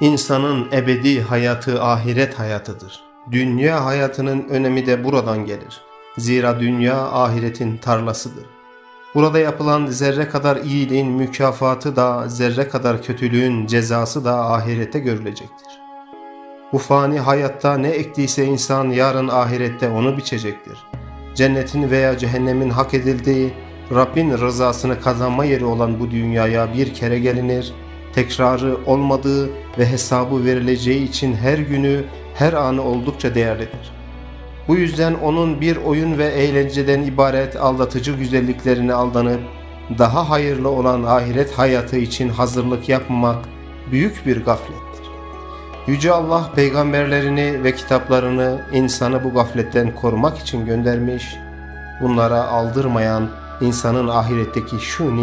İnsanın ebedi hayatı ahiret hayatıdır. Dünya hayatının önemi de buradan gelir. Zira dünya ahiretin tarlasıdır. Burada yapılan zerre kadar iyiliğin mükafatı da zerre kadar kötülüğün cezası da ahirette görülecektir. Bu fani hayatta ne ektiyse insan yarın ahirette onu biçecektir. Cennetin veya cehennemin hak edildiği, Rabbin rızasını kazanma yeri olan bu dünyaya bir kere gelinir, tekrarı olmadığı ve hesabı verileceği için her günü, her anı oldukça değerlidir. Bu yüzden onun bir oyun ve eğlenceden ibaret aldatıcı güzelliklerine aldanıp daha hayırlı olan ahiret hayatı için hazırlık yapmamak büyük bir gaflettir. Yüce Allah peygamberlerini ve kitaplarını insanı bu gafletten korumak için göndermiş, bunlara aldırmayan insanın ahiretteki şu